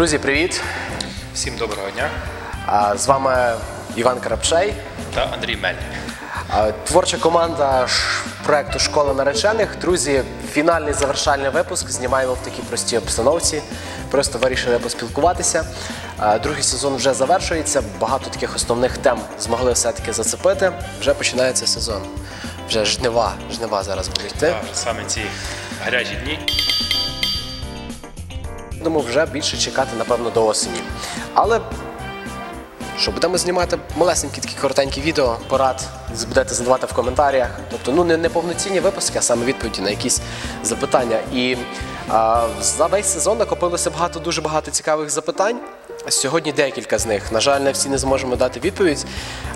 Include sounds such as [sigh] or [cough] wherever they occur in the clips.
Друзі, привіт! Всім доброго дня З вами Іван Карапчей, та Андрій Мельник. творча команда проекту Школа наречених. Друзі, фінальний завершальний випуск знімаємо в такій простій обстановці. Просто вирішили поспілкуватися. Другий сезон вже завершується. Багато таких основних тем змогли все-таки зацепити. Вже починається сезон. Вже жнива, жнива зараз будуть йти. Саме ці гарячі дні. Думаю, вже більше чекати, напевно, до осені. Але що будемо знімати малесенькі такі коротенькі відео, порад будете задавати в коментарях. Тобто, ну не, не повноцінні випуски, а саме відповіді на якісь запитання. І а, за весь сезон накопилося багато, дуже багато цікавих запитань. Сьогодні декілька з них. На жаль, не всі не зможемо дати відповідь,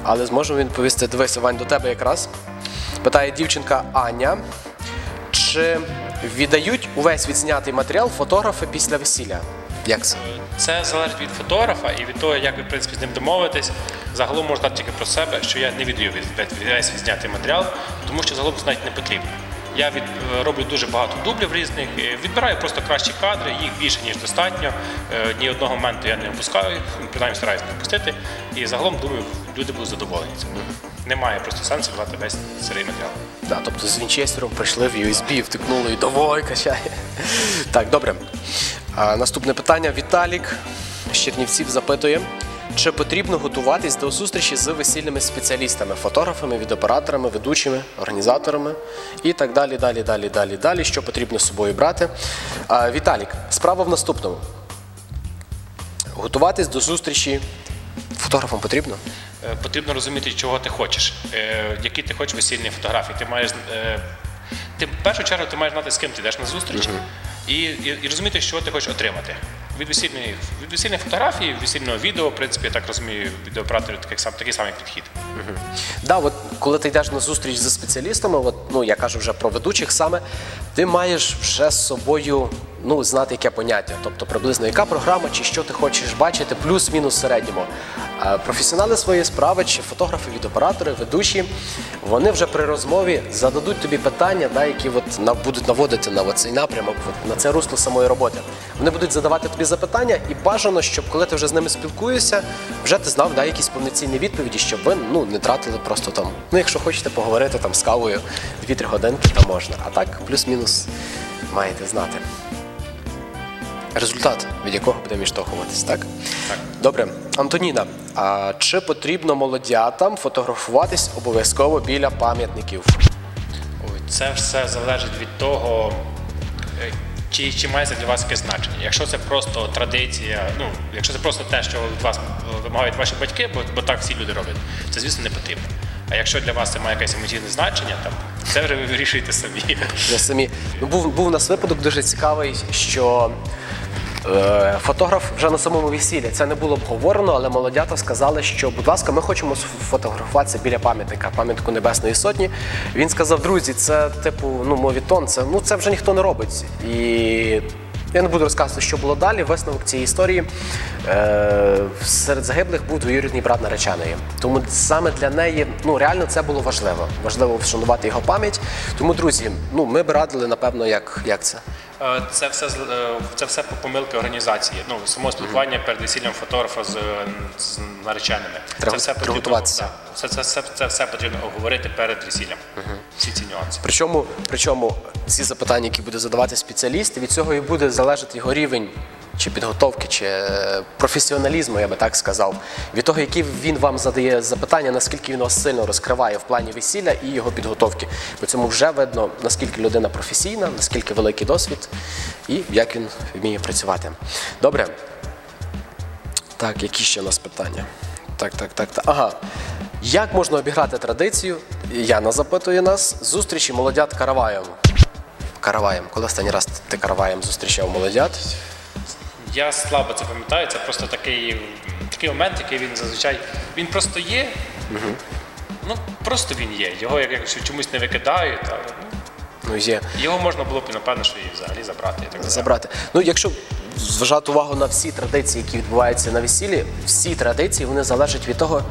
але зможемо відповісти. Дивися, Вань, до тебе якраз. Питає дівчинка Аня. Чи віддають увесь відзнятий матеріал фотографи після весілля? Як це? Це залежить від фотографа і від того, як ви в принципі з ним домовитесь. Загалом можна тільки про себе, що я не віддаю від, від весь відзнятий матеріал, тому що загалом це навіть не потрібно. Я від, е, роблю дуже багато дублів різних, е, відбираю просто кращі кадри, їх більше ніж достатньо. Е, Ні одного моменту я не опускаю, принаймні стараюся не опустити. І загалом думаю, люди будуть задоволені цим. Немає просто сенсу давати весь сирий матеріал. Да, тобто з Вінчестером прийшли в USB, втикнули і давай качає. Так, добре. А, наступне питання. Віталік з Чернівців запитує, чи потрібно готуватись до зустрічі з весільними спеціалістами, фотографами, відеоператорами, ведучими, організаторами і так далі, далі, далі, далі, далі. Що потрібно з собою брати? А, Віталік, справа в наступному. Готуватись до зустрічі фотографам потрібно? Е, потрібно розуміти, чого ти хочеш, е, які ти хочеш весільні фотографії. Ти маєш е, ти в першу чергу ти маєш знати, з ким ти йдеш на зустріч, і, і, і розуміти, що ти хочеш отримати. Від весільної від весільних фотографій, від весільного відео, в принципі, я так розумію, відеооператорів такий, сам, такий самий підхід. Да, от коли ти йдеш на зустріч зі спеціалістами, от, ну я кажу вже про ведучих саме, ти маєш вже з собою ну, знати яке поняття, тобто приблизно яка програма чи що ти хочеш бачити, плюс-мінус в середньому. Професіонали своєї справи, чи фотографи, відеоператори, ведучі, вони вже при розмові зададуть тобі питання, да, які от, будуть наводити на цей напрямок, от, на це русло самої роботи. Вони будуть задавати тобі запитання, і бажано, щоб коли ти вже з ними спілкуєшся, вже ти знав да, якісь повноцінні відповіді, щоб ви ну, не тратили просто там. Ну, якщо хочете поговорити там з кавою 2-3 годинки, то можна. А так, плюс-мінус маєте знати. Результат, від якого будемо відштовхуватись, так? Так. Добре, Антоніна, а чи потрібно молодятам фотографуватись обов'язково біля пам'ятників? Ой, Це все залежить від того, е, чи, чи має це для вас якесь значення. Якщо це просто традиція, ну якщо це просто те, що від вас вимагають ваші батьки, бо, бо так всі люди роблять, це звісно не потрібно. А якщо для вас це має якесь емоційне значення, там це вже ви вирішуєте самі. Я самі ну, був, був у нас випадок дуже цікавий, що фотограф вже на самому весіллі це не було обговорено, але молодята сказали, що, будь ласка, ми хочемо сфотографуватися біля пам'ятника, пам'ятнику Небесної Сотні. Він сказав, друзі, це типу ну, мовітон, це, ну, це вже ніхто не робить. І я не буду розказувати, що було далі. Висновок цієї історії е, серед загиблих був двоюрідний брат нареченої. Тому саме для неї ну реально це було важливо. Важливо вшанувати його пам'ять. Тому, друзі, ну ми б радили, напевно, як, як це. Е, Це все е, це все по помилки організації. Ну само спілкування перед весіллям фотографа з, з нареченими. Треба це все потрібно да, це, це, це, це все потрібно обговорити перед весіллям. Всі ці нюанси. Причому, причому ці запитання, які буде задавати спеціаліст, від цього і буде залежати його рівень чи підготовки, чи е, професіоналізму, я би так сказав. Від того, які він вам задає запитання, наскільки він вас сильно розкриває в плані весілля і його підготовки. По цьому вже видно, наскільки людина професійна, наскільки великий досвід і як він вміє працювати. Добре. Так, які ще у нас питання? Так, так, так, так. Ага. Як можна обіграти традицію? Яна запитує нас. Зустрічі молодят караваєм. Караваєм. Коли останній раз ти караваєм зустрічав молодят? Я слабо це пам'ятаю, це просто такий, такий момент, який він зазвичай. Він просто є. Ну, просто він є. Його як- чомусь не викидають, а, ну, Ну, є. його можна було б, напевно, що і взагалі забрати. і так. Забрати. Ну, якщо зважати увагу на всі традиції, які відбуваються на весіллі, всі традиції вони залежать від того,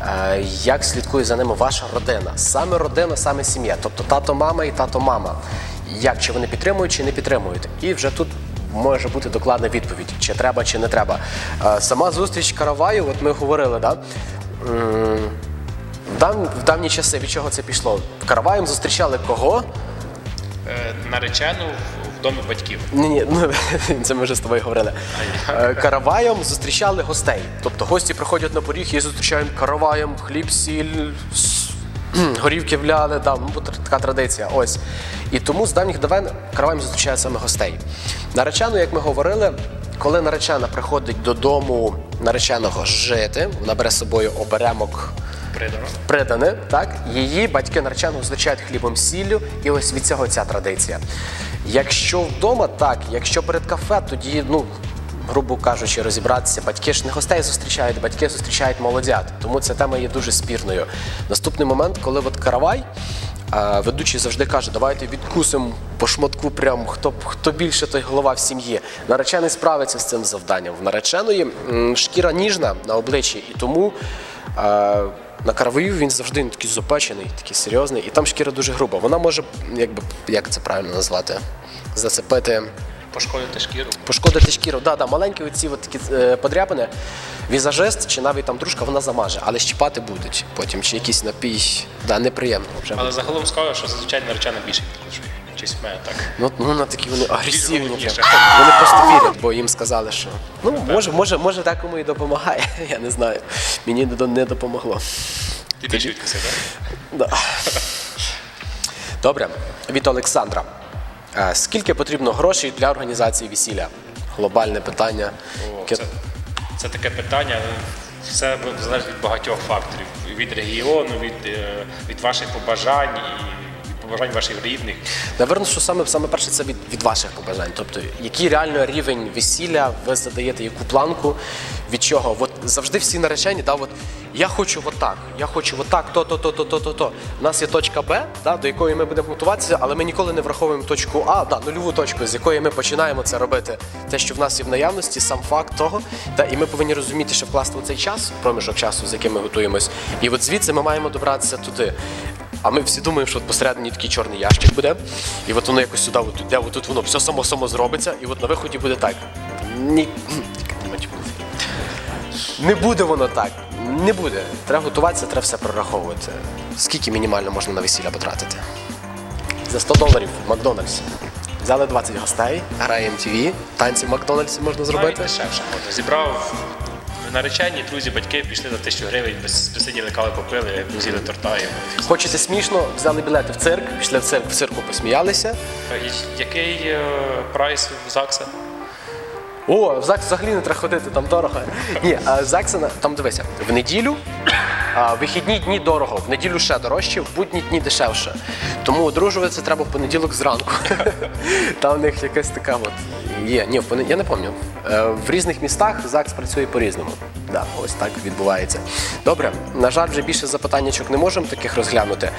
е, як слідкує за ними ваша родина. Саме родина, саме сім'я. Тобто тато, мама і тато, мама. Як чи вони підтримують, чи не підтримують. І вже тут може бути докладна відповідь, чи треба, чи не треба. Е, Сама зустріч Караваю, от ми говорили, да? В, дав, в давні часи від чого це пішло? Караваєм зустрічали кого? Е, Наречену в- домі батьків. Ні, ні, ну [laughs] це ми вже з тобою говорили. Е, Караваєм зустрічали гостей. Тобто гості приходять на поріг і зустрічають караваєм, хліб, сіль, горівки вляли, да, ну, така традиція. Ось. І тому з давніх давен караваєм зустрічає саме гостей. Наречену, як ми говорили, коли наречена приходить додому нареченого жити, вона бере з собою оберемок Придано. придане, так її батьки нареченого зустрічають хлібом сіллю, і ось від цього ця традиція. Якщо вдома, так, якщо перед кафе, тоді, ну. Грубо кажучи, розібратися, батьки ж не гостей зустрічають, батьки зустрічають молодят. Тому ця тема є дуже спірною. Наступний момент, коли от каравай, ведучий завжди каже, давайте відкусимо по шматку, прям хто, хто більше, той голова в сім'ї. Наречений справиться з цим завданням. В нареченої шкіра ніжна на обличчі, і тому а, на караваю він завжди він такий запечений, такий серйозний, і там шкіра дуже груба. Вона може, якби як це правильно назвати, зацепити, Пошкодити шкіру. пошкодити шкіру. Да, да, маленькі оці от такі е, подряпини, візажист чи навіть там дружка, вона замаже, але щіпати будуть потім, чи якийсь напій. Да, неприємно вже. Але загалом скажу, що зазвичай наречена більше підкушує. Чись мене так. Ну, ну на такі вони агресивні. Вони просто вірять, бо їм сказали, що ну може, може, може, так кому і допомагає. [laughs] Я не знаю. Мені не не допомогло. Ти більше відкусив, так? Да. Добре, від Олександра. Скільки потрібно грошей для організації весілля? Глобальне питання. О, Це, це таке питання. Все залежить від багатьох факторів. Від регіону, від, е, від ваших побажань і побажань ваших рідних. Наверно, що саме, саме перше це від, від ваших побажань. Тобто, який реально рівень весілля, ви задаєте яку планку, від чого? От завжди всі наречені, да, от я хочу отак, я хочу отак, то, то, то, то, то, то, то. У нас є точка Б, да, до якої ми будемо готуватися, але ми ніколи не враховуємо точку А, да, нульову точку, з якої ми починаємо це робити. Те, що в нас є в наявності, сам факт того. Та, і ми повинні розуміти, що вкласти цей час, проміжок часу, з яким ми готуємось. І от звідси ми маємо добратися туди. А ми всі думаємо, що от посередині такий чорний ящик буде, і от воно якось сюди, от йде, от тут воно все само само зробиться, і от на виході буде так. Ні. Не буде воно так. Не буде. Треба готуватися, треба все прораховувати. Скільки мінімально можна на весілля потратити? За 100 доларів в Макдональдс. Взяли 20 гостей, грає MTV, танці в Макдональдсі можна Навіть зробити. дешевше. Зібрав наречені, друзі, батьки пішли за тисячу гривень, посиділи, кави попили, взяли торта. І... Хочете смішно, взяли білети в цирк, пішли в цирк, в цирку посміялися. Який е, прайс в ЗАГСа? О, в ЗАГС взагалі не треба ходити, там дорого. Ні, а ЗАГСи, на- там дивися, в неділю, а, вихідні дні дорого, в неділю ще дорожче, в будні дні дешевше. Тому одружуватися треба в понеділок зранку. [laughs] Там в них якась така от є. Ні, я не пам'ятаю. Е, В різних містах ЗАГС працює по-різному. Да, ось так відбувається. Добре, на жаль, вже більше запитаннячок не можемо таких розглянути.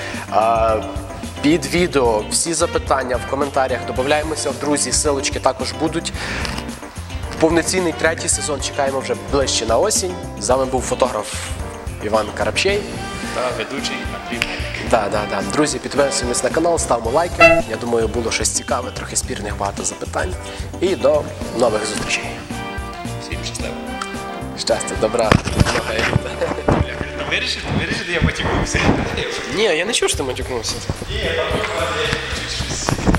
Під відео всі запитання в коментарях додаємося в друзі, силочки також будуть. Повноцінний третій сезон чекаємо вже ближче на осінь. З вами був фотограф Іван Карапчей. Та ведучий Андрій Мельник. Да, да, да. Друзі, підписуємось на канал, ставимо лайки. Я думаю, було щось цікаве, трохи спірних багато запитань. І до нових зустрічей. Всім щасливо. Щастя, добра. Вирішив, вирішив, я матюкнувся. Ні, я не чув, що ти матюкнувся. Ні, там